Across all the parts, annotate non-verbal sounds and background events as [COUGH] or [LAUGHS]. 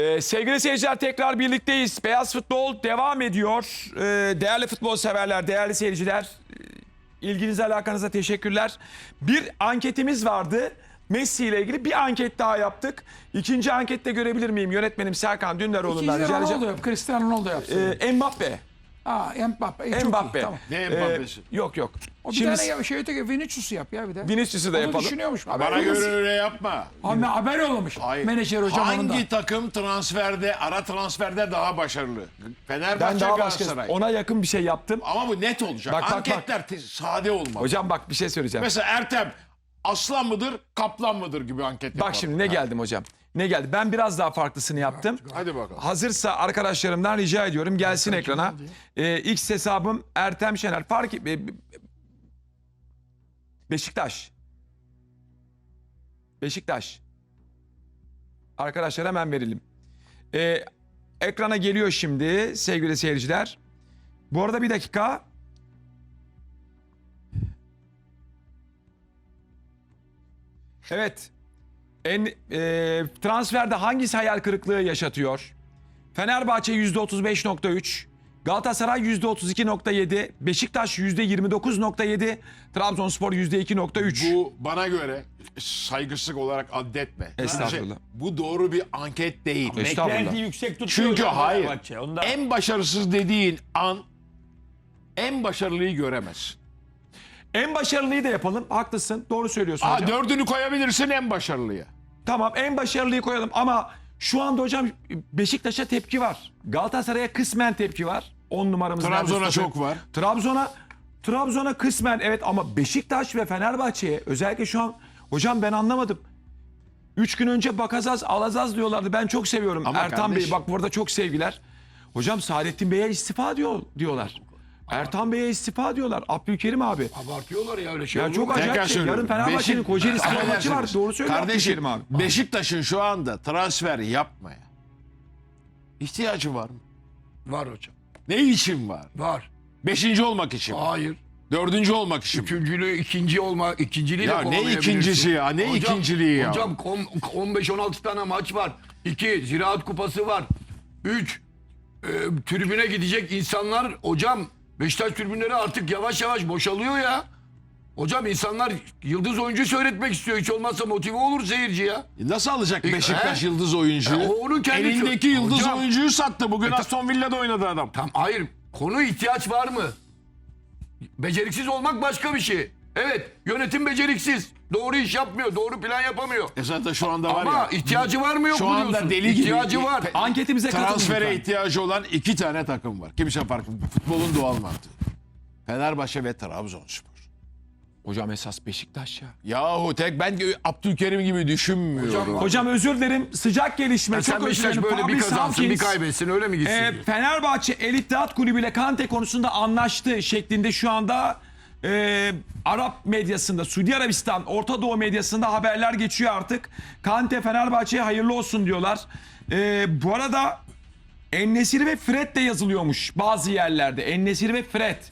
Ee, sevgili seyirciler tekrar birlikteyiz. Beyaz Futbol devam ediyor. Ee, değerli futbol severler, değerli seyirciler. e, ilginize alakanıza teşekkürler. Bir anketimiz vardı. Messi ile ilgili bir anket daha yaptık. İkinci ankette görebilir miyim? Yönetmenim Serkan Dündaroğlu'ndan İkinci rica Ronaldo edeceğim. yap. Cristiano Ronaldo yapsın. Ee, Mbappe. Aa Mbappe. E, çok Mbappe. iyi, Tamam. Ne Mbappe'si? Ee, yok yok. O bir Şimdi tane ya, şey öteki Vinicius'u yap ya bir de. Vinicius'u da Onu yapalım. düşünüyormuş. Haber Bana göre öyle yapma. Abi haber yollamış. Hayır. Menajer hocam onun da. Hangi takım transferde, ara transferde daha başarılı? Fenerbahçe, ben daha başka Galatasaray. ona yakın bir şey yaptım. Ama bu net olacak. Bak, bak, bak. Anketler te- sade olmalı. Hocam bak bir şey söyleyeceğim. Mesela Ertem aslan mıdır, kaplan mıdır gibi anket yapalım. Bak şimdi ne geldim hocam. Ne geldi? Ben biraz daha farklısını yaptım. Hadi bakalım. Hazırsa arkadaşlarımdan rica ediyorum gelsin ekrana. Ee, X hesabım Ertem Şener. Fark e, Be- Beşiktaş. Beşiktaş. Arkadaşlar hemen verelim. Ee, ekrana geliyor şimdi sevgili seyirciler. Bu arada bir dakika. Evet. En, e, transferde hangisi hayal kırıklığı yaşatıyor? Fenerbahçe %35.3, Galatasaray %32.7, Beşiktaş %29.7, Trabzonspor %2.3. Bu bana göre saygısızlık olarak addetme. Estağfurullah. Bu doğru bir anket değil. Estağfurullah. Beklenti yüksek tutuyor. Çünkü hayır. Fenerbahçe. Onda En başarısız dediğin an en başarılıyı göremez. En başarılıyı da yapalım. Haklısın. Doğru söylüyorsun Aa, hocam. dördünü koyabilirsin en başarılıya. Tamam en başarılıyı koyalım ama şu anda hocam Beşiktaş'a tepki var. Galatasaray'a kısmen tepki var. 10 numaramız Trabzon'a çok var. Trabzon'a Trabzon'a kısmen evet ama Beşiktaş ve Fenerbahçe'ye özellikle şu an hocam ben anlamadım. Üç gün önce Bakazaz Alazaz diyorlardı. Ben çok seviyorum. Ama Ertan Bey kardeşim- bak burada çok sevgiler. Hocam Saadettin Bey'e istifa diyor diyorlar. Ertan Bey'e istifa diyorlar. Abdülkerim abi. Abartıyorlar ya öyle şey Ya olur çok acayip şey. söylüyorum. Yarın Fenerbahçe'nin Beşik- Kocaeli Spor maçı var. Affedersiniz. Doğru söylüyor Kardeşim abi. Beşiktaş'ın şu anda transfer yapmaya ihtiyacı var mı? Var hocam. Ne için var? Var. Beşinci olmak için mi? Hayır. Dördüncü olmak için mi? Üçüncülüğü, ikinci olma, ikinciliği Ya de ne kovalayabilirsin. ikincisi ya, ne ikinciliği ya? Hocam kom- 15-16 tane maç var. 2 Ziraat Kupası var. 3 tribüne gidecek insanlar hocam Beşiktaş tribünleri artık yavaş yavaş boşalıyor ya. Hocam insanlar yıldız oyuncu seyretmek istiyor. Hiç olmazsa motive olur seyirci ya. Nasıl alacak E, Beşiktaş he? yıldız oyuncuyu? E, o onun kendi- Elindeki yıldız Hocam- oyuncuyu sattı. Bugün Aston Villa'da oynadı adam. Tam hayır. Konu ihtiyaç var mı? Beceriksiz olmak başka bir şey. Evet, yönetim beceriksiz. Doğru iş yapmıyor, doğru plan yapamıyor. E zaten şu anda var Ama ya. ihtiyacı var mı yok Şu mu anda diyorsun? deli gibi. İhtiyacı var. Anketimize katılın Transfere lütfen. ihtiyacı olan iki tane takım var. Kimse farkı. Futbolun doğal mantığı. Fenerbahçe ve Trabzonspor. Hocam esas Beşiktaş ya. Yahu tek ben Abdülkerim gibi düşünmüyorum. Hocam özür dilerim. Sıcak gelişme. Sen Çok özür Beşiktaş dilerim. böyle bir Fabrice kazansın, bir Hawkins, kaybetsin öyle mi gitsin? e. Fenerbahçe El İttihat Kulübü ile Kante konusunda anlaştı şeklinde şu anda e, Arap medyasında, Suudi Arabistan, Orta Doğu medyasında haberler geçiyor artık. Kante Fenerbahçe'ye hayırlı olsun diyorlar. E, bu arada Ennesiri ve Fred de yazılıyormuş bazı yerlerde. Ennesiri ve Fred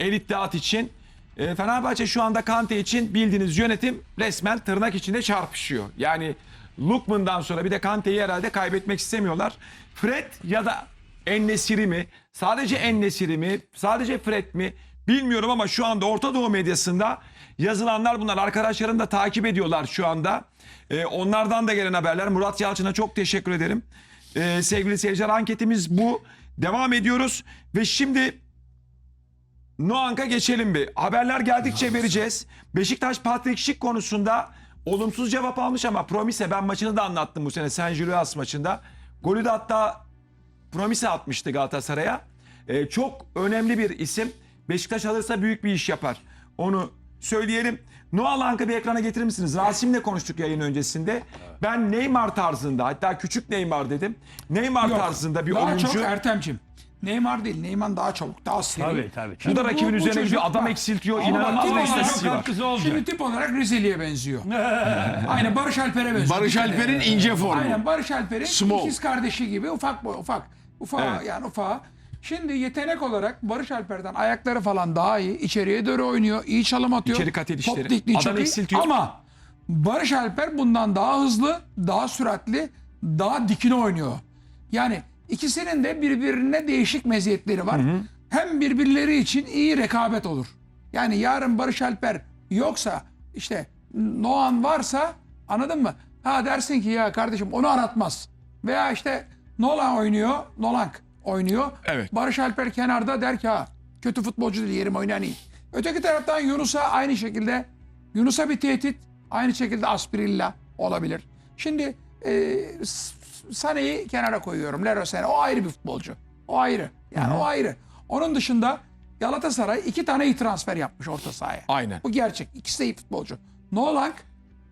El İttihat için. E, Fenerbahçe şu anda Kante için bildiğiniz yönetim resmen tırnak içinde çarpışıyor. Yani Lukman'dan sonra bir de Kante'yi herhalde kaybetmek istemiyorlar. Fred ya da Ennesiri mi? Sadece Ennesiri mi? Sadece Fred mi? Bilmiyorum ama şu anda Orta Doğu medyasında yazılanlar bunlar. Arkadaşlarım da takip ediyorlar şu anda. E, onlardan da gelen haberler. Murat Yalçın'a çok teşekkür ederim. Ee, sevgili seyirciler anketimiz bu. Devam ediyoruz ve şimdi Noank'a geçelim bir. Haberler geldikçe vereceğiz. Beşiktaş Patrick Schick konusunda olumsuz cevap almış ama Promise ben maçını da anlattım bu sene Saint Gilloise maçında. Golü de hatta Promise atmıştı Galatasaray'a. Ee, çok önemli bir isim. Beşiktaş alırsa büyük bir iş yapar. Onu söyleyelim. Noah Lank'ı bir ekrana getirir misiniz? Rasim'le konuştuk yayın öncesinde. Ben Neymar tarzında hatta küçük Neymar dedim. Neymar Yok, tarzında bir daha oyuncu. çok Ertem'cim. Neymar değil. Neymar daha çabuk, daha seri. Tabii, tabii, Bu da rakibin bu üzerine çocuk gidiyor. Adam eksiltiyor. ama İnanılmaz tip bir olarak istatistiği var. katkısı olacak. Şimdi tip olarak Rizeli'ye benziyor. [LAUGHS] Aynı Barış Alper'e benziyor. Barış Alper'in ince formu. Aynen Barış Alper'in Small. ikiz kardeşi gibi ufak boy, ufak. Ufak Evet. yani ufak. Şimdi yetenek olarak Barış Alper'den ayakları falan daha iyi. içeriye doğru oynuyor. iyi çalım atıyor. İçeri kat edişleri. Top tekniği Adam çok iyi. eksiltiyor. Ama Barış Alper bundan daha hızlı, daha süratli, daha dikine oynuyor. Yani ikisinin de birbirine değişik meziyetleri var. Hem birbirleri için iyi rekabet olur. Yani yarın Barış Alper yoksa işte Noan varsa anladın mı? Ha dersin ki ya kardeşim onu aratmaz. Veya işte Nolan oynuyor, Nolank oynuyor. Evet. Barış Alper kenarda der ki ha kötü futbolcu değil yerim oynayan iyi. Öteki taraftan Yunus'a aynı şekilde Yunus'a bir tehdit aynı şekilde Aspirilla olabilir. Şimdi e, S- Sané'yi kenara koyuyorum. Leroy Sané o ayrı bir futbolcu. O ayrı. Yani o ayrı. Onun dışında Galatasaray iki tane iyi transfer yapmış orta sahaya. Aynen. Bu gerçek. İkisi de iyi futbolcu. Nolank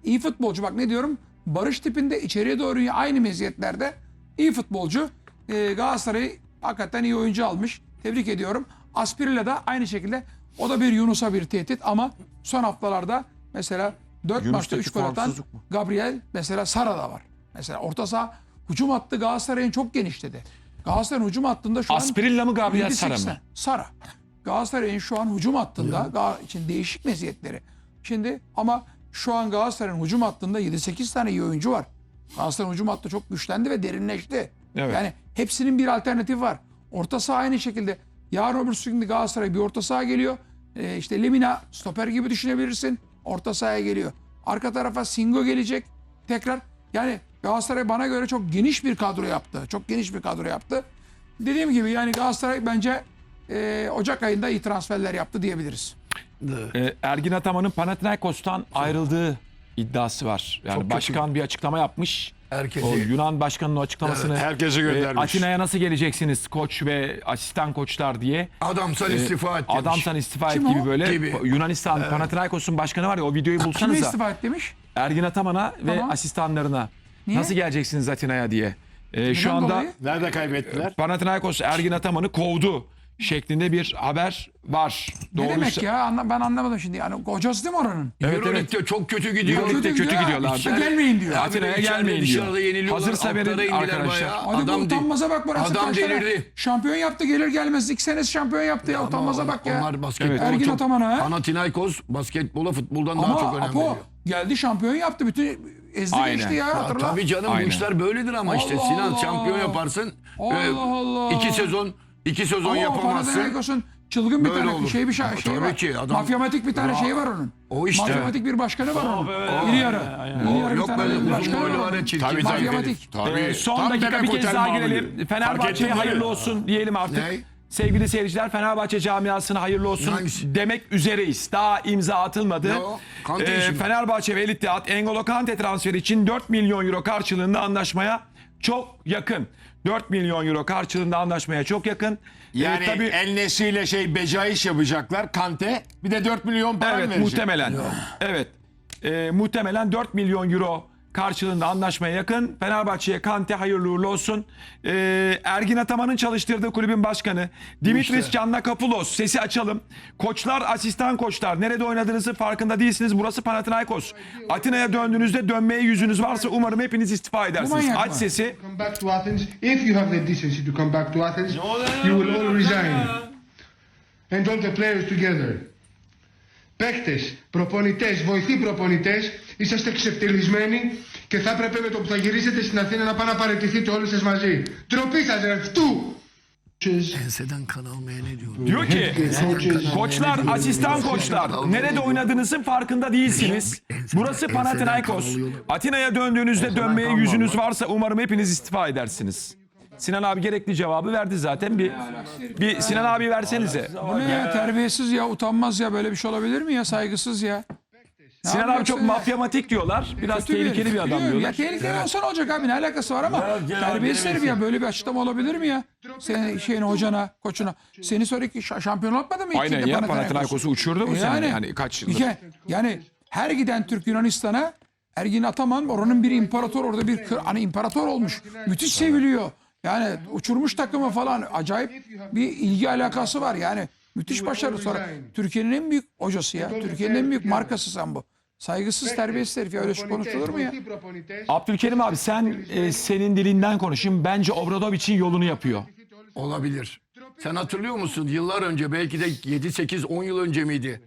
iyi futbolcu. Bak ne diyorum? Barış tipinde içeriye doğru aynı meziyetlerde iyi futbolcu. Ee, Galatasaray hakikaten iyi oyuncu almış. Tebrik ediyorum. Aspirilla da aynı şekilde o da bir Yunus'a bir tehdit ama son haftalarda mesela 4 maçta 3 gol atan? Gabriel mesela Sara da var. Mesela orta saha hücum hattı Galatasaray'ın çok genişledi. Galatasaray'ın hücum hattında şu an Aspirilla mı Gabriel 7-8 Sara mı? Sara. Galatasaray'ın şu an hücum hattında Gal- için değişik meziyetleri. Şimdi ama şu an Galatasaray'ın hücum hattında 7-8 tane iyi oyuncu var. Galatasaray'ın hücum hattı çok güçlendi ve derinleşti. Evet. Yani hepsinin bir alternatifi var. Orta saha aynı şekilde. Yarın öbür gün Galatasaray bir orta saha geliyor. Ee, işte Lemina stoper gibi düşünebilirsin. Orta sahaya geliyor. Arka tarafa Singo gelecek. Tekrar yani Galatasaray bana göre çok geniş bir kadro yaptı. Çok geniş bir kadro yaptı. Dediğim gibi yani Galatasaray bence e, Ocak ayında iyi transferler yaptı diyebiliriz. Ee, Ergin Ataman'ın Panathinaikos'tan ayrıldığı iddiası var. Yani Çok kötü. başkan bir açıklama yapmış. Herkesi- O Yunan başkanının açıklamasını herkese e, göndermiş. Atina'ya nasıl geleceksiniz koç ve asistan koçlar diye. Adamsan istifa et demiş. Adamsan istifa et Kim gibi o? böyle. Gibi. Yunanistan Panathinaikos'un başkanı var ya o videoyu bulsanıza. istifa et demiş? Ergin Ataman'a ve Tamam. asistanlarına Niye? nasıl geleceksiniz Atina'ya diye. Ee, şu anda dolayı? Nerede kaybettiler? Panathinaikos Ergin Ataman'ı kovdu şeklinde bir haber var. Ne demek ya? Anla- ben anlamadım şimdi. Yani hocası değil mi oranın? Evet, Euroleague'de çok kötü gidiyor. Euroleague'de Kötü kötü gidiyor. gidiyorlar. İşte gelmeyin diyor. Atina'ya gelmeyin diyor. Dışarıda yeniliyorlar. Hazırsa verin arkadaşlar. bayağı. Hadi bu Adam değil. utanmaza bak burası Adam delirdi. Şampiyon yaptı gelir gelmez. İki senesi şampiyon yaptı ya. Utanmaza bak ya. Onlar basketbol Evet. Ergin Ataman'a? Panathinaikos basketbola futboldan daha Ama çok önem Apo veriyor. geldi şampiyon yaptı. Bütün ezdi Aynen. geçti ya. Ya Hatırla. tabii canım Aynen. bu işler böyledir ama işte Allah Sinan Allah. şampiyon yaparsın. Allah Ee, Allah. İki sezon iki sezon Ama o yapamazsın. Panathinaikos'un çılgın bir Böyle tane olur. şey bir şey, Ama şey tabii var. ki adam- Mafyamatik bir tane Ya, şey var onun. o işte. Mafyamatik bir başkanı var onun. İri yarı. İri yarı bir Yok tane böyle uzun başkanı boylu var var ya onun. çirkin. Tabii, tabii. Mafyamatik. Tabii. Ee, son Tam dakika bir kez daha muamele. girelim. Fark Fenerbahçe'ye ettin mi? hayırlı olsun diyelim artık. Ne? Sevgili seyirciler Fenerbahçe camiasına hayırlı olsun Hangisi? demek üzereyiz. Daha imza atılmadı. Ne o? Kante Ee, işi mi? Fenerbahçe ve Elittihat Engolo Kante transferi için 4 milyon euro karşılığında anlaşmaya çok yakın. 4 milyon euro karşılığında anlaşmaya çok yakın. Ee, Yani tabii El Nesri ile şey becaiş yapacaklar. Kante bir de 4 milyon para Evet verecek. muhtemelen. Evet. Ee, muhtemelen 4 milyon euro karşılığında anlaşmaya yakın. Fenerbahçe'ye Kante hayırlı uğurlu olsun. Ee, Ergin Ataman'ın çalıştırdığı kulübün başkanı Dimitris Giannakopoulos sesi açalım. Koçlar, asistan koçlar nerede oynadığınızı farkında değilsiniz. Burası Panathinaikos. Atina'ya döndüğünüzde dönmeye yüzünüz varsa umarım hepiniz istifa edersiniz. Aç sesi. if you have the decency to come back to Athens, you will all resign. And all the players together Παίκτες, προπονητές, βοηθοί προπονητές, είσαστε εξευτελισμένοι και θα έπρεπε με το που θα γυρίσετε στην Αθήνα να πάνε να παραιτηθείτε όλοι σας μαζί. Ντροπή σας ρε, φτού! Enseden kan almaya ne diyor? Diyor ki koçlar, asistan koçlar nerede oynadığınızın farkında değilsiniz. Burası Panathinaikos. Atina'ya döndüğünüzde dönmeye yüzünüz varsa umarım hepiniz istifa edersiniz. Sinan abi gerekli cevabı verdi zaten. Bir, bir Sinan abi versenize. Bu ne ya? Terbiyesiz ya, utanmaz ya. Böyle bir şey olabilir mi ya? Saygısız ya. Ne Sinan abi çok ya? mafyamatik diyorlar. Biraz Kötü tehlikeli bir adam Biliyorum diyorlar. Ya tehlikeli olsa ne olacak abi ne alakası var ama terbiyesiz herif ya böyle bir açıklama olabilir mi ya? Senin şeyin hocana, koçuna. Seni sonraki şa- şampiyon yapmadı mı? Aynen ya Panathinaikos? Panathinaikos'u uçurdu bu sene yani kaç yıldır. Yani, yani her giden Türk Yunanistan'a Ergin Ataman oranın bir imparator orada bir kır, hani imparator olmuş. Müthiş seviliyor. Yani uçurmuş takımı falan acayip bir ilgi alakası var. Yani müthiş başarı sonra. Türkiye'nin en büyük hocası ya. Türkiye'nin en büyük markası sen bu. Saygısız terbiyesiz herif ya öyle şey konuşulur mu ya? Abdülkerim abi sen e, senin dilinden konuşayım. Bence Obradoviç'in yolunu yapıyor. Olabilir. Sen hatırlıyor musun? Yıllar önce belki de 7-8-10 yıl önce miydi?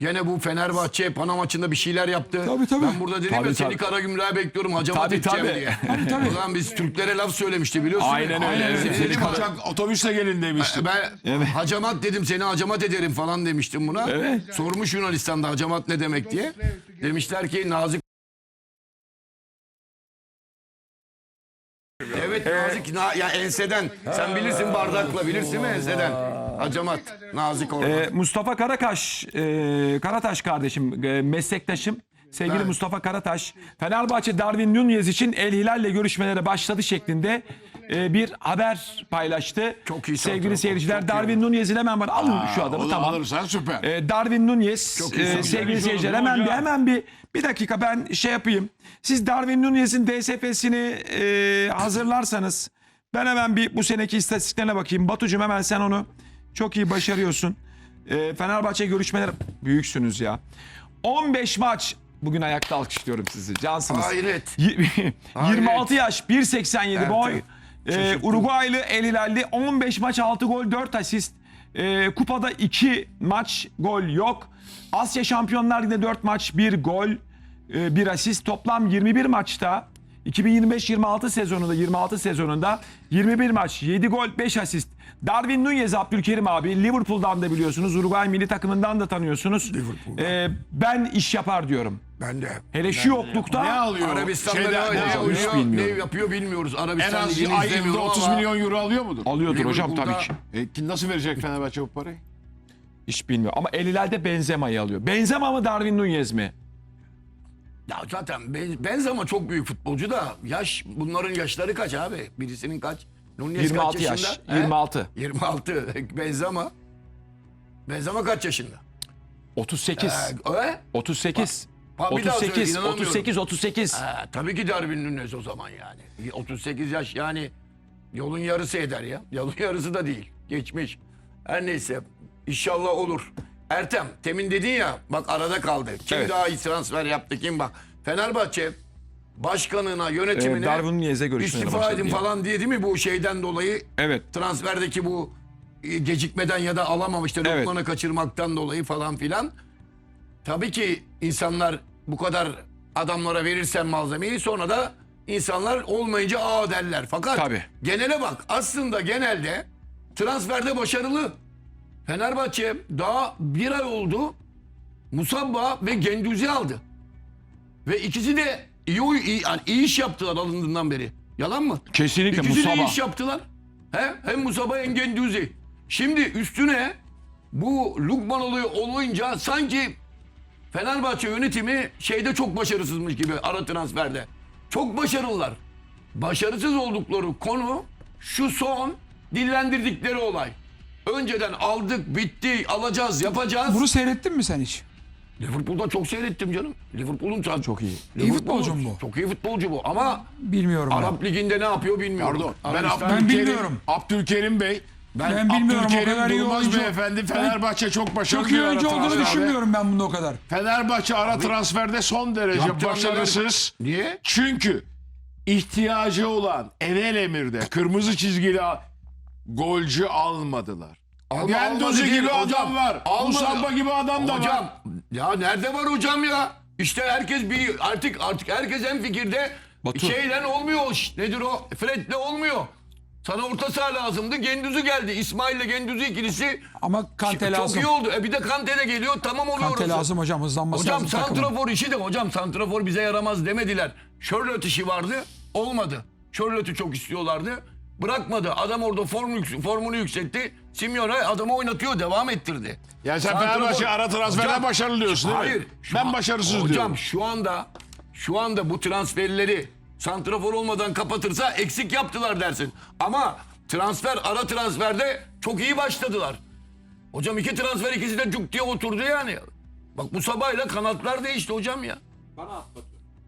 Gene bu Fenerbahçe Pana maçında bir şeyler yaptı. Tabii, tabii. Ben burada dedim Tabii, ya seni. Karagümrük'e bekliyorum hacamat Tabii, edeceğim tabii. diye. [LAUGHS] Tabii, tabii. O zaman biz Türklere laf söylemişti biliyorsun. Aynen öyle, evet. Seni Seni dedim, Kaçak otobüsle gelin demiştim. ben hacamat dedim seni hacamat ederim falan demiştim buna. Evet. Sormuş Yunanistan'da hacamat ne demek diye. Demişler ki nazik Evet nazik na, ya enseden. Sen bilirsin bardakla bilirsin mi enseden? Hacamat. Nazik orada. Ee, Mustafa Karakaş, e, Karataş kardeşim, e, meslektaşım. Sevgili Mustafa Karataş, Fenerbahçe Darwin Nunez için El Hilal'le görüşmelere başladı şeklinde e, bir haber paylaştı. Çok iyi Sevgili santrafor, seyirciler, çok iyi. Darwin Nunez'in hemen bana alın şu adamı Onu tamam. alırsan süper. E, Darwin Nunez, Çok iyi e, santrafor. sevgili Güzel seyirciler hemen bir hemen bir bir dakika ben şey yapayım. Siz Darwin Nunez'in DSP'sini e, hazırlarsanız ben hemen bir bu seneki istatistiklerine bakayım. Batucuğum hemen sen onu çok iyi başarıyorsun. E, Fenerbahçe görüşmeler büyüksünüz ya. 15 maç bugün ayakta alkışlıyorum sizi. Cansınız. Hayret. Y- 26 [LAUGHS] yaş 1.87 Evet, boy. evet. Ee, Uruguaylı El Hilalli 15 maç 6 gol 4 asist. Ee, kupada 2 maç gol yok. Asya Şampiyonlar Ligi'nde 4 maç 1 gol 1 asist. Toplam 21 maçta 2025-26 sezonunda 26 sezonunda 21 maç 7 gol 5 asist. Darwin Nunez Abdülkerim abi Liverpool'dan da biliyorsunuz. Uruguay milli takımından da tanıyorsunuz. Ee, ben iş yapar diyorum. Ben de. Hele şu yoklukta Ne alıyor? Arabistan'da Şeyden- ne, ne, ne bilmiyorum. ne yapıyor bilmiyoruz. En az Ligi'ni ay yılda izlemiyorum 30 ama milyon euro alıyor mudur? alıyordur hocam tabii ki. E, kim- nasıl verecek Fenerbahçe bu parayı? Hiç bilmiyorum. Ama el Hilal'de Benzema'yı alıyor. Benzema mı Darwin Nunez mi? Ya zaten Ben- Benzema çok büyük futbolcu da yaş bunların yaşları kaç abi? Birisinin kaç? Nunez 26 kaç yaş. yaşında? He? 26. 26. [LAUGHS] Benzema. Benzema kaç yaşında? 38. Ee, öyle? 38. Bak, bir daha söyle, 38. inanamıyorum. 38. 38. Ha, tabii ki Darwin Nunez o zaman yani. 38 yaş yani yolun yarısı eder ya. Yolun yarısı da değil. Geçmiş. Her neyse inşallah olur. Ertem temin dedin ya bak arada kaldı. Kim Evet. daha iyi transfer yaptı kim bak. Fenerbahçe başkanına yönetimine Ee, Darwin görüşmeleri istifa başladı edin diye. falan diye değil mi bu şeyden dolayı Evet. transferdeki bu e, gecikmeden ya da alamamıştı Evet. Lokman'ı kaçırmaktan dolayı falan filan. Tabii ki insanlar bu kadar adamlara verirsen malzemeyi sonra da insanlar olmayınca aa derler. Fakat Tabii. genele bak aslında genelde transferde başarılı. Fenerbahçe daha bir ay oldu Musabba ve Genduzi aldı. Ve ikisi de iyi, oy- iyi, yani iyi iş yaptılar alındığından beri. Yalan mı? Kesinlikle İkisi de iyi Musaba. iş yaptılar. He? Hem Musaba hem Genduzi. Şimdi üstüne bu Lukman olayı olunca sanki Fenerbahçe yönetimi şeyde çok başarısızmış gibi ara transferde. Çok başarılılar. Başarısız oldukları konu şu son dillendirdikleri olay. Önceden aldık, bitti, alacağız, yapacağız. Bunu seyrettin mi sen hiç? Liverpool'da çok seyrettim canım. Liverpool'un Çok iyi. İyi futbolcu mu bu? Çok iyi futbolcu bu ama Bilmiyorum ben. Arap Ligi'nde ne yapıyor bilmiyorum. Pardon. Ben Arabistan- Ben Abdülkerim, bilmiyorum. Abdülkerim Bey. Ben bilmiyorum o Abdülkerim kadar iyi Durmaz oyuncu. Beyefendi Fenerbahçe çok başarılı. Çok iyi bir ara oyuncu olduğunu transferde. düşünmüyorum ben bunu o kadar. Fenerbahçe ara transferde son derece Yaptığı başarısız. Niye? Çünkü ihtiyacı olan Enel Emir'de kırmızı çizgili a- golcü almadılar. Alma- değil gibi hocam. adam var. Almadı. Musabba gibi adam da var. Hocam ya nerede var hocam ya? İşte herkes bir artık artık herkes en fikirde Batu. şeyle olmuyor. iş. Nedir o? Fred'le olmuyor. Sana orta saha lazımdı. Genduzi geldi. İsmail ile Genduzi ikilisi Ama Kante çok lazım. iyi oldu. E bir de Kante de geliyor. Tamam oluyor Kante orası. lazım hocam hızlanması Hocam lazım takımın. santrafor işi de hocam santrafor bize yaramaz demediler. Charlotte işi vardı. Olmadı. Charlotte'u çok istiyorlardı. Bırakmadı. Adam orada yüks- formunu yükseltti. Simeone adamı oynatıyor. Devam ettirdi. Yani sen Santrafor- Fenerbahçe ara transferde Hocam, başarılı diyorsun değil Hayır. mi? şu Ben an- başarısız hocam, diyorum. şu anda şu anda bu transferleri santrafor olmadan kapatırsa eksik yaptılar dersin. Ama transfer ara transferde çok iyi başladılar. Hocam iki transfer ikisi de cuk diye oturdu yani. Bak bu sabahıyla kanatlar değişti hocam ya.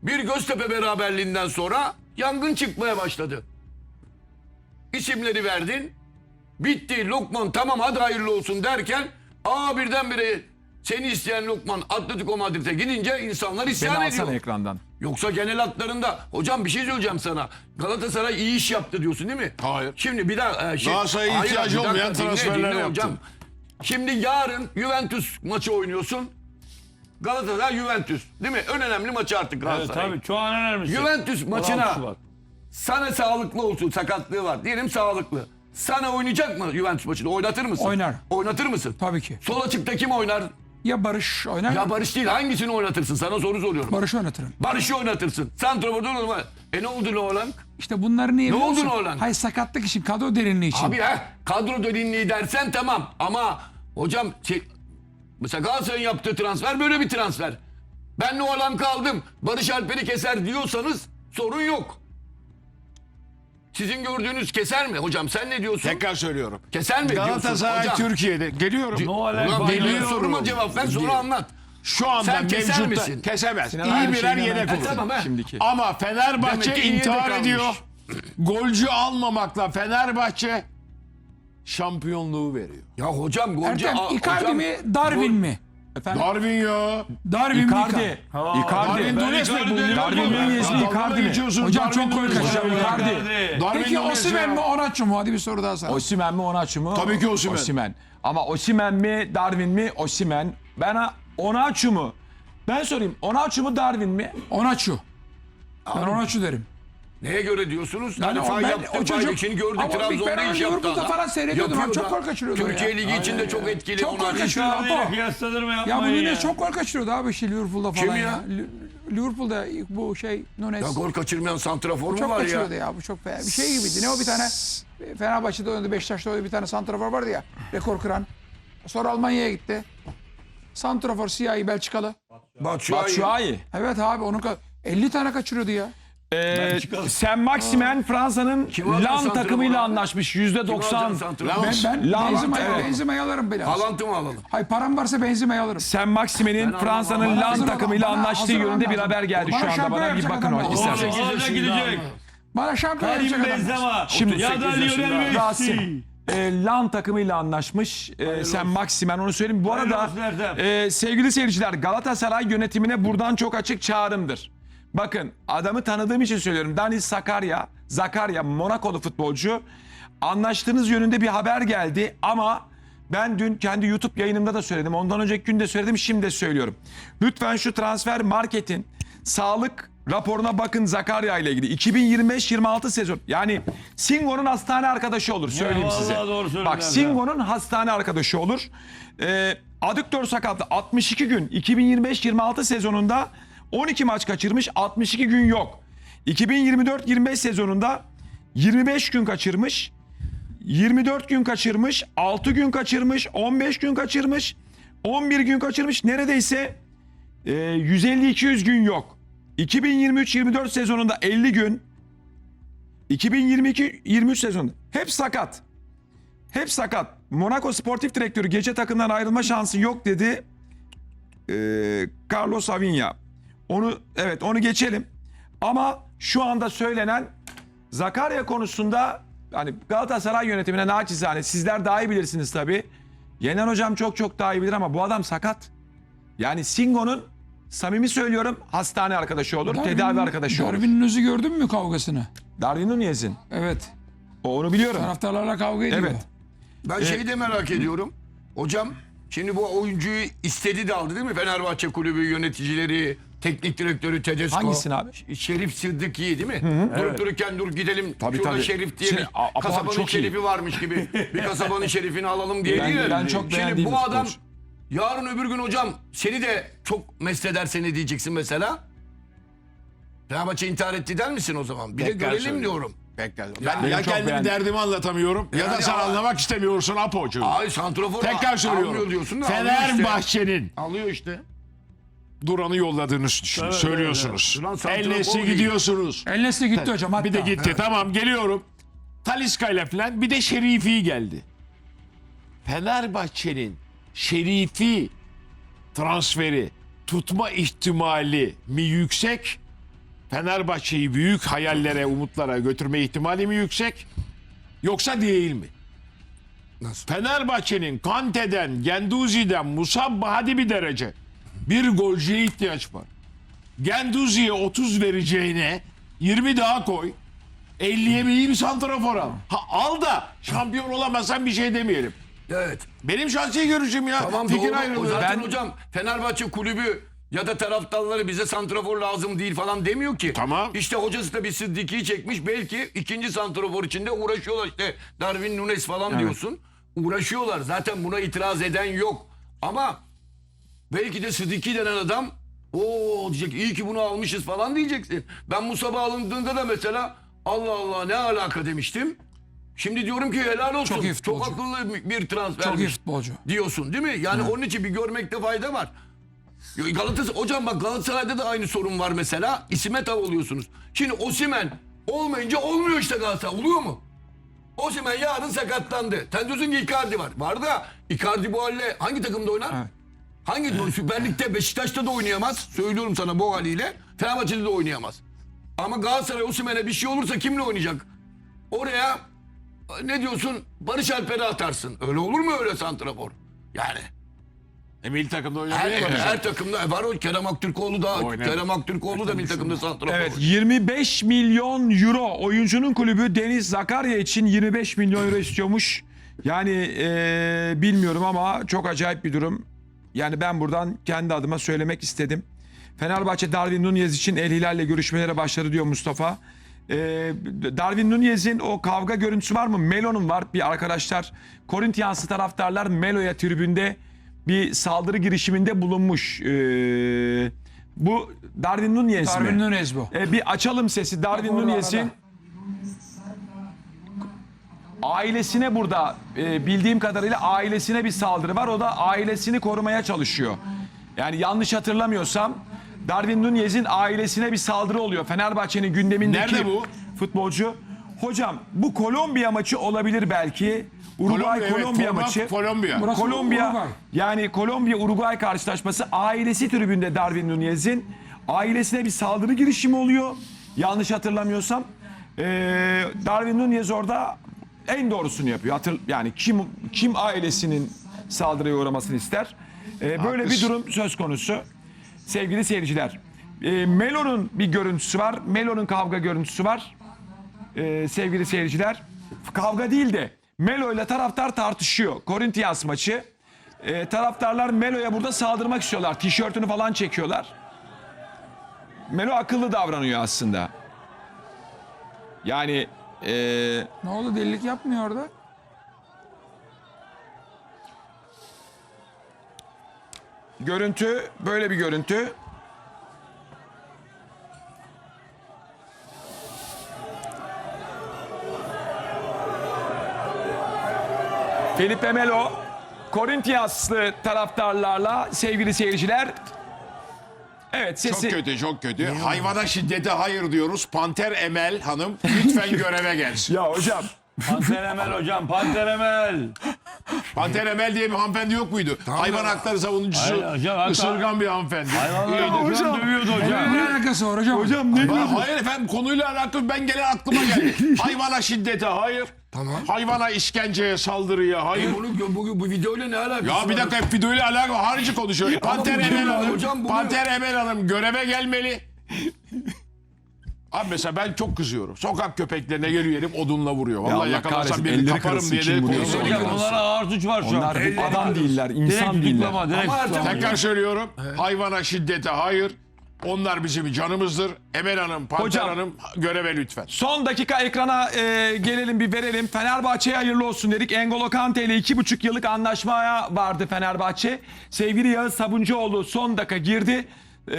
Bir Göztepe beraberliğinden sonra yangın çıkmaya başladı. İsimleri verdin. Bitti Lokman tamam hadi hayırlı olsun derken aa birdenbire seni isteyen Lokman Atletico Madrid'e gidince insanlar Beni isyan ediyor. alsana ekrandan. Yoksa genel hatlarında hocam bir şey söyleyeceğim sana. Galatasaray iyi iş yaptı diyorsun değil mi? Hayır. Şimdi bir daha e, şey, Galatasaray'a Hayır, ihtiyacı bir dakika, olmayan dinle, transferler dinle yaptı. Şimdi yarın Juventus maçı oynuyorsun. Galatasaray Juventus. Değil mi? En önemli maçı artık Evet, Galatasaray. tabii şu an önemlisi. Juventus 16 maçına Şubat. sana sağlıklı olsun sakatlığı var. Diyelim sağlıklı. Sana oynayacak mı Juventus maçında? Oynatır mısın? Oynar. Oynatır mısın? Tabii ki. Sol açıkta kim oynar? Ya Barış oynar Ya Barış değil hangisini oynatırsın? Sana soru soruyorum. Barış oynatırım. Barış'ı oynatırsın. Santrafor'da oynatma. E ne oldu ne olan? İşte bunları niye Ne biliyor oldu musun? Nolan? Hayır sakatlık için, kadro derinliği için. Abi ha kadro derinliği dersen tamam. Ama hocam şey, mesela Galatasaray'ın yaptığı transfer böyle bir transfer. Ben Nolan kaldım. Barış Alper'i keser diyorsanız sorun yok. Sizin gördüğünüz keser mi? Hocam sen ne diyorsun? Tekrar söylüyorum. Keser mi diyorsun? Galatasaray Hocam, Türkiye'de geliyorum. Noel Ulan Bayram. benim soruma cevap ver sonra anlat. Şu anda Sen keser mevcutta misin? kesemez. Sinan İyi birer yedek olur. E, tamam he. Şimdiki. Ama Fenerbahçe Demek ki iyi intihar almış. ediyor. Golcü almamakla Fenerbahçe şampiyonluğu veriyor. Ya hocam golcü... Ertem Icardi mi, Darwin mi? Efendim? Darwin ya. Darwin? Icardi. Ha, Icardi. Darwin Nunes mi? Darwin Nunez mi? Icardi mi? Hocam çok gol kaçırıyor. Icardi. Peki Nunes Osimhen mi, Onaçu mu? Hadi bir soru daha sana. Osimhen mi Onaçu mu? Tabii ki Osimhen. Osimhen. Ama Osimhen mi Darwin mi? Osimhen. Ben Onaçu mu? Ben sorayım. Onaçu mu Darwin mi? Onaçu. Ben Onaçu derim. Neye göre diyorsunuz? Yani o fay ben- yaptı, o fay çocuk- içini gördük. Ama ben Trabzon'da onu iş yaptı Liverpool'da adam. falan seyrediyordum abi, çok gol kaçırıyordu Türkiye ya. Ligi içinde çok etkili. Çok gol kaçırıyor. Icardi ile Apo. kıyaslanır mı Ya yapmayın bu ya. Nunes çok gol kaçırıyordu abi işte Liverpool'da falan Kim ya. ya? Li- Liverpool'da bu şey Nunes. Ya gol kaçırmayan santrafor mu çok var ya? kaçırıyordu ya. Bu çok fena. Bir şey gibiydi. Ne o bir tane Fenerbahçe'de oynadı, Beşiktaş'ta oynadı bir tane santrafor vardı ya. Rekor kıran. Sonra Almanya'ya gitti. Santrafor siyahi Belçikalı. Batshuayi. Batshuayi. Evet abi onun ka- 50 tane kaçırıyordu ya. Ee, Sen Maximen Fransa'nın Kim aldı LAN santrafor takımıyla abi? anlaşmış. %90. santrafor? Ben, ben Lan- Benzema'yı, evet. Benzema'yı alırım biraz. Haaland'ı mı alalım? Hay param varsa Benzema'yı alırım. Sen Maximen'in Fransa'nın. LAN Hazır- takımıyla bana anlaştığı yönünde bir lazım. haber geldi Bana şu anda. şampiyon Bana bir yapacak bakın adam o lazım. isterseniz. Orada gidecek. Bana şampiyon Karim yapacak adam. Benzema. Şimdi- ya da Lionel Rasim. Messi. E, LAN takımıyla anlaşmış. E, sen Maximen onu söyleyeyim. Bu arada olsun Erdem. e, sevgili seyirciler Galatasaray yönetimine buradan çok açık çağrımdır. Bakın adamı tanıdığım için söylüyorum. Daniel Sakarya, Zakarya Monakolu futbolcu. Anlaştığınız yönünde bir haber geldi ama ben dün kendi YouTube yayınımda da söyledim. Ondan önceki gün de söyledim, şimdi de söylüyorum. Lütfen şu transfer marketin sağlık raporuna bakın Zakarya ile ilgili. 2025-26 sezon. Yani Singo'nun hastane arkadaşı olur söyleyeyim vallahi size. doğru Bak. Singo'nun hastane arkadaşı olur. Ee, adüktör sakatlı 62 gün 2025-26 sezonunda 12 maç kaçırmış 62 gün yok. 2024-25 sezonunda 25 gün kaçırmış. 24 gün kaçırmış, 6 gün kaçırmış, 15 gün kaçırmış, 11 gün kaçırmış. Neredeyse e, 150-200 gün yok. 2023-24 sezonunda 50 gün, 2022-23 sezonunda hep sakat. Hep sakat. Monaco sportif direktörü gece takımdan ayrılma şansı yok dedi. Ee, Carlos Avinya. Onu evet onu geçelim. Ama şu anda söylenen Zakarya konusunda hani Galatasaray yönetimine naçizane sizler daha iyi bilirsiniz tabii. Yener hocam çok çok daha iyi bilir ama bu adam sakat. Yani Singo'nun samimi söylüyorum hastane arkadaşı olur, tedavi arkadaşı olur. Darwin Nunez'i gördün mü kavgasını? Darwin Nunez'in. Evet. O onu biliyorum. Taraftarlarla kavga ediyor. Evet. Ben şeyi de merak ediyorum. Hocam şimdi bu oyuncuyu istedi de aldı değil mi? Fenerbahçe kulübü yöneticileri, teknik direktörü Tedesco. Hangisini abi? Şerif Sıddıki değil mi? Durup dururken dur gidelim. Tabii, Şurada tabii. Şerif diye Şimdi, bir A- Apo abi kasabanın çok iyi. şerifi varmış gibi. bir kasabanın şerifini alalım diye Ben- değil. ben çok Şimdi beğendiğim bu bir adam futbolcu. yarın öbür gün hocam seni de çok meslederse ne diyeceksin mesela? Fenerbahçe intihar etti der misin o zaman? Bir de Tekrar görelim söylüyorum. diyorum. Bekle. Ben Benim ya çok kendimi beğendim. derdimi anlatamıyorum ya da Yani sen a- anlamak istemiyorsun Apo'cuğum. Ay santrofor Tekrar almıyor söylüyorum. diyorsun da alıyor işte. Fenerbahçe'nin Alıyor işte. Duran'ı yolladığını düşün, Evet, söylüyorsunuz. evet. Değil. gidiyorsunuz. El Nesli gitti hocam hatta. Bir de gitti. Tamam geliyorum. Taliska ile falan bir de Şerifi geldi. Fenerbahçe'nin Şerifi transferi tutma ihtimali mi yüksek? Fenerbahçe'yi büyük hayallere, umutlara götürme ihtimali mi yüksek? Yoksa değil mi? Nasıl? Fenerbahçe'nin Kante'den, Genduzi'den, Musabba hadi bir derece. Bir golcüye ihtiyaç var. Genduzi'ye 30 vereceğine 20 daha koy. 50'ye bir iyi bir santrafor al. Ha, al da şampiyon olamazsan bir şey demeyelim. Evet. Benim şahsi görüşüm ya. Tamam Fikir doğru. Ayrılığı. zaten Ben- hocam Fenerbahçe kulübü ya da taraftarları bize santrafor lazım değil falan demiyor ki. Tamam. İşte hocası da bir Sıddiki'yi çekmiş. Belki ikinci santrafor içinde uğraşıyorlar. İşte Darwin Nunes falan diyorsun. Uğraşıyorlar. Zaten buna itiraz eden yok. Ama belki de Sıddiki denen adam o diyecek iyi ki bunu almışız falan diyeceksin. Ben Musab'a alındığında da mesela Allah Allah ne alaka demiştim. Şimdi diyorum ki helal olsun. Çok iyi Çok akıllı bir transfer. Çok iyi futbolcu. Diyorsun değil mi? Yani onun için bir görmekte fayda var. Galatasaray hocam bak Galatasaray'da da aynı sorun var mesela. İsime tav oluyorsunuz. Şimdi Osimen olmayınca olmuyor işte Galatasaray. Oluyor mu? Osimen yarın sakatlandı. Ki Icardi var. Var da Icardi bu halle hangi takımda oynar? Evet. Hangi [LAUGHS] Süper Lig'de Beşiktaş'ta da oynayamaz. Söylüyorum sana bu haliyle. Fenerbahçe'de de oynayamaz. Ama Galatasaray Osimhen'e bir şey olursa kimle oynayacak? Oraya ne diyorsun? Barış Alper'i atarsın. Öyle olur mu öyle santrafor? Yani. E, milli takımda Her, oynamaya her, başladı. takımda var o Kerem Aktürkoğlu da Oynadı. Kerem Aktürkoğlu da milli takımda santrafor. Evet 25 milyon euro oyuncunun kulübü Deniz Zakarya için 25 milyon euro istiyormuş. Yani eee, bilmiyorum ama çok acayip bir durum. Yani ben buradan kendi adıma söylemek istedim. Fenerbahçe Darwin Nunez için El Hilal'le görüşmelere başladı diyor Mustafa. Eee, Darwin Nunez'in o kavga görüntüsü var mı? Melo'nun var bir arkadaşlar. Korinthianslı taraftarlar Melo'ya tribünde bir saldırı girişiminde bulunmuş. Eee, bu Darwin Nunez mi? Darwin Nunez bu. E, bir açalım sesi. Darwin Nunez'in. Ailesine burada e, bildiğim kadarıyla ailesine bir saldırı var. O da ailesini korumaya çalışıyor. Yani yanlış hatırlamıyorsam Darwin Nunez'in ailesine bir saldırı oluyor. Fenerbahçe'nin gündemindeki Nerede bu? futbolcu. Hocam bu Kolombiya maçı olabilir belki. Uruguay Kolombiya, evet, Kolombiya maçı. Kolombiya. Burası Kolombiya Uruguay. yani Kolombiya Uruguay karşılaşması ailesi tribünde Darwin Nunez'in ailesine bir saldırı girişimi oluyor. Yanlış hatırlamıyorsam. Ee, Darwin Nunez orada en doğrusunu yapıyor. Hatır, yani kim kim ailesinin saldırıya uğramasını ister? Ee, böyle bir durum söz konusu. Sevgili seyirciler. Ee, Melo'nun bir görüntüsü var. Melo'nun kavga görüntüsü var e, sevgili seyirciler. Kavga değil de Melo ile taraftar tartışıyor. Corinthians maçı. E, taraftarlar Melo'ya burada saldırmak istiyorlar. Tişörtünü falan çekiyorlar. Melo akıllı davranıyor aslında. Yani e, Ne oldu delilik yapmıyor orada. görüntü böyle bir görüntü. Felipe Melo Corinthianslı taraftarlarla sevgili seyirciler. Evet Çok sesi kötü, çok kötü. Hayvana şiddete hayır diyoruz. Panter Emel Hanım lütfen [LAUGHS] göreve gelsin. ya hocam Panter Emel hocam. Panter Emel. Panter Emel diye bir hanımefendi yok muydu? Hayvan hakları savunucusu, Hayır, hocam, hatta- ısırgan bir hanımefendi. Hayvanlar hocam. dövüyordu hocam. Ne alakası var hocam? Hocam ne? Ba- Hayır efendim konuyla alakalı ben gelen aklıma geldi. [LAUGHS] Hayvana şiddete hayır. Tamam. Hayvana işkenceye saldırıya hayır. E bunu bu, bu videoyla ne alakası Ya bir var? dakika hep videoyla alakalı harici konuşuyor. Panter bu Emel Hanım, hocam, bunu- Panter Emel Hanım göreve gelmeli. Abi mesela ben çok kızıyorum. Sokak köpeklerine geliyor herif odunla vuruyor. Ya Vallahi Allah yakalasam elleri kaparım diye de konuşuyorum. Hocam bunlara ağır suç var şu an. onlar adam değiller, insan değiller. Ama. Tekrar söylüyorum. Hayvana şiddete hayır. Onlar bizim canımızdır. Emel Hanım, Panter Hocam. Hanım göreve lütfen. Son dakika ekrana e, gelelim bir verelim. Fenerbahçe'ye hayırlı olsun dedik. Engolo Kante ile iki buçuk yıllık anlaşmaya vardı Fenerbahçe. Sevgili Yağız Sabuncuoğlu son dakika girdi. E,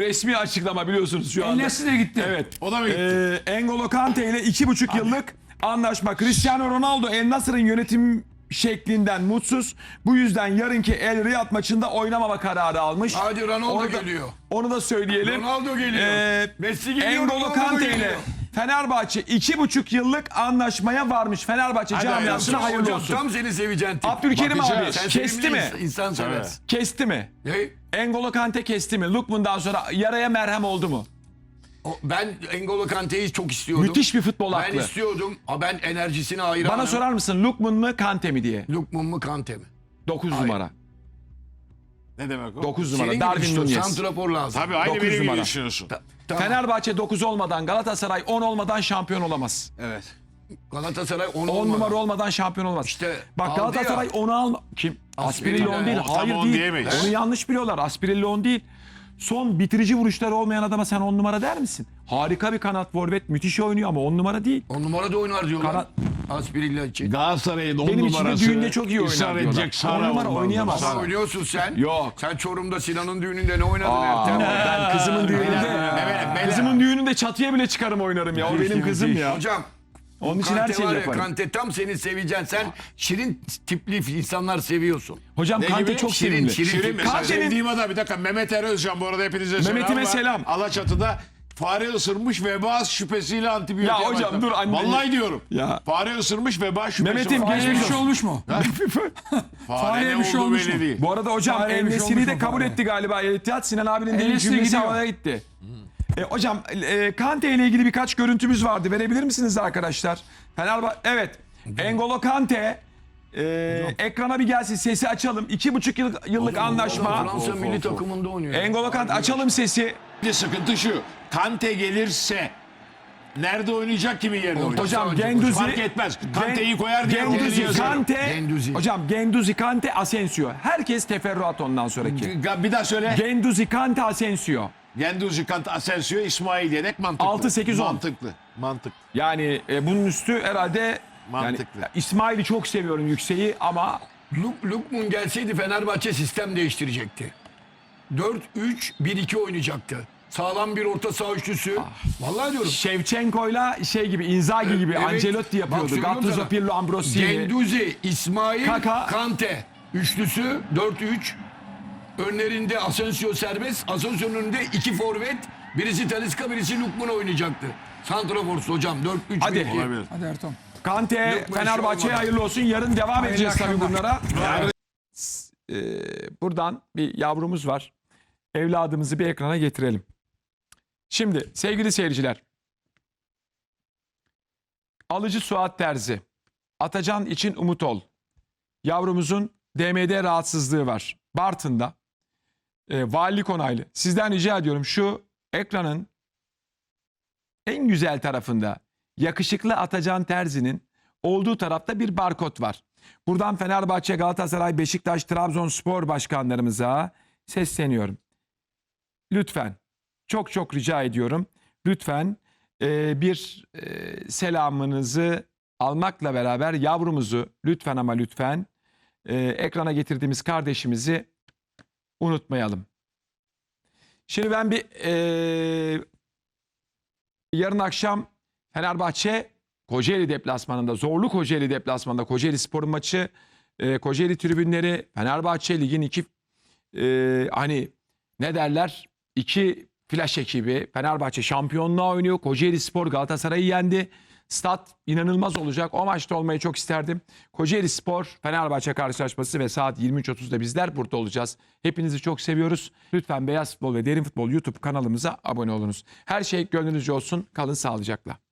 resmi açıklama biliyorsunuz şu anda. Ellesi de gitti. Evet. O da mı gitti? E, Engolo Kante ile iki buçuk yıllık anlaşma. Cristiano Ronaldo El Nasır'ın yönetim şeklinden mutsuz. Bu yüzden yarınki El Riyad maçında oynamama kararı almış. Hadi Ronaldo Onu da- geliyor. Onu da söyleyelim. Ronaldo geliyor. Ee, Messi geliyor, Engolo Kante ile Fenerbahçe iki buçuk yıllık anlaşmaya varmış. Fenerbahçe camiasına hayırlı Hocam olsun. tam seni seveceğin tip. Abdülkerim Bakacağız. abi Sen kesti mi? ins- İnsan seversin. Kesti mi? Ne? Engolo Kante kesti mi? Lukman'dan sonra yaraya merhem oldu mu? O- Ben Engolo Kante'yi çok istiyordum. Müthiş bir futbol Ben aklı. istiyordum. Ha ben enerjisine hayranım. Bana sorar mısın Lukman mı Kante mi diye? Lukman mı Kante mi? 9 numara. Ne demek o? 9 Senin numara gibi Darwin Nunez. Santrafor lazım. Tabii aynı Dokuz benim gibi numara. düşünüyorsun. Ta- tamam. Fenerbahçe 9 olmadan Galatasaray 10 olmadan şampiyon olamaz. Evet. Galatasaray 10 10 numara olmadan şampiyon olmaz. İşte Bak aldı Galatasaray ya. onu alma. Kim? Asprillo. Asprillo 10 değil. O tam Hayır on değil. diyemeyiz. Onu yanlış biliyorlar. Asprillo 10 değil. Son bitirici vuruşları olmayan adama sen 10 numara der misin? Harika bir kanat forvet. Müthiş oynuyor ama 10 numara değil. 10 numara da oynar diyorlar. Kanat- Aspirilla için. Galatasaray'ın 10 Benim için de numarası düğünde çok iyi oynar diyorlar. edecek On numara oynayamaz. Ama oynuyorsun sen. Yok. Sen Çorum'da Sinan'ın düğününde ne oynadın Aa, Ertem? ben kızımın düğününde, beyler. kızımın düğününde çatıya bile çıkarım oynarım ya. O benim kızım ya. Hocam Onun için her Kante şeyi var ya, yaparım. Kante tam seni seveceksin. Sen şirin tipli insanlar seviyorsun. Hocam Ne Kante gibi? çok Şirin, sevimli. şirin. Şirin mesela Kante'nin- sevdiğim adam bir dakika Mehmet Er Özcan bu arada hepinize selam Mehmet'ime var. selam. Alaçatı'da fare ısırmış veba şüphesiyle antibiyotik Ya hocam dur anne. Vallahi diyorum. Ya. Fare ısırmış veba şüphesi Mehmet'im var. Fareye bir şey olmuş mu? [LAUGHS] Fare Fareye ne bir şey olmuş belli mu? değil. Bu arada hocam Fareye bir şey olmuş de mu kabul fareye? etti galiba El. Sinan abinin dediği El-Nesri cümlesi gidiyor. havaya gitti. E, hocam e, Kante ile ilgili birkaç görüntümüz vardı. Verebilir misiniz arkadaşlar? Fenerbahçe evet. Engolo Kante e, ekrana bir gelsin sesi açalım. İki buçuk yıl, yıllık anlaşma. Fransa milli takımında oynuyor. Engolo Kante açalım sesi. Bir sıkıntı şu. Kante gelirse nerede oynayacak kimin yerine oynayacak? Hocam Genduzi. fark etmez. Kante'yi koyar diye yazarım. Kante. Genduzi. Hocam Genduzi, Kante, Asensio. Herkes teferruat ondan sonraki. Bir daha söyle. Genduzi, Kante, Asensio. Genduzi, Kante, Asensio, İsmail yedek mantıklı. 6, 8, 10. Mantıklı. Mantıklı. Yani e, bunun üstü herhalde Mantıklı. Yani, İsmail'i çok seviyorum yükseği ama Luk, Lukman gelseydi Fenerbahçe sistem değiştirecekti. 4-3-1-2 oynayacaktı. Sağlam bir orta saha üçlüsü. Vallahi diyorum. Şevçenko'yla şey gibi Inzaghi gibi Evet. Ancelotti Bak yapıyordu. söylüyorum Gattuso, sana. Pirlo, Ambrosini. Genduzi, İsmail, Kaka. Kante. Üçlüsü 4-3. Önlerinde Asensio serbest. Asensio'nun önünde iki forvet. Birisi Talisca, birisi Lukman oynayacaktı. Santrafor'su hocam. 4-3-1-2. Hadi. Olabilir. Hadi Erton. Kante iş Fenerbahçe'ye olmadı. hayırlı olsun. Yarın devam edeceğiz tabii akşamlar. bunlara. Ee, buradan bir yavrumuz var. Evladımızı bir ekrana getirelim. Şimdi sevgili seyirciler. Alıcı Suat Terzi. Atacan için umut ol. Yavrumuzun DMD rahatsızlığı var. Bartın'da. E, valilik onaylı. Sizden rica ediyorum şu ekranın en güzel tarafında yakışıklı Atacan Terzi'nin olduğu tarafta bir barkod var. Buradan Fenerbahçe, Galatasaray, Beşiktaş, Trabzonspor başkanlarımıza sesleniyorum. Lütfen çok çok rica ediyorum. Lütfen e, bir e, selamınızı almakla beraber yavrumuzu lütfen ama lütfen e, ekrana getirdiğimiz kardeşimizi unutmayalım. Şimdi ben bir e, yarın akşam Fenerbahçe Kocaeli deplasmanında zorlu Kocaeli deplasmanında Kocaeli Spor'un maçı e, Kocaeli tribünleri Fenerbahçe ligin iki e, hani ne derler iki flash ekibi Fenerbahçe şampiyonluğa oynuyor. Kocaeli Spor Galatasaray'ı yendi. Stat inanılmaz olacak. O maçta olmayı çok isterdim. Kocaeli Spor Fenerbahçe karşılaşması ve saat 23.30'da bizler burada olacağız. Hepinizi çok seviyoruz. Lütfen Beyaz Futbol ve Derin Futbol YouTube kanalımıza abone olunuz. Her şey gönlünüzce olsun. Kalın sağlıcakla.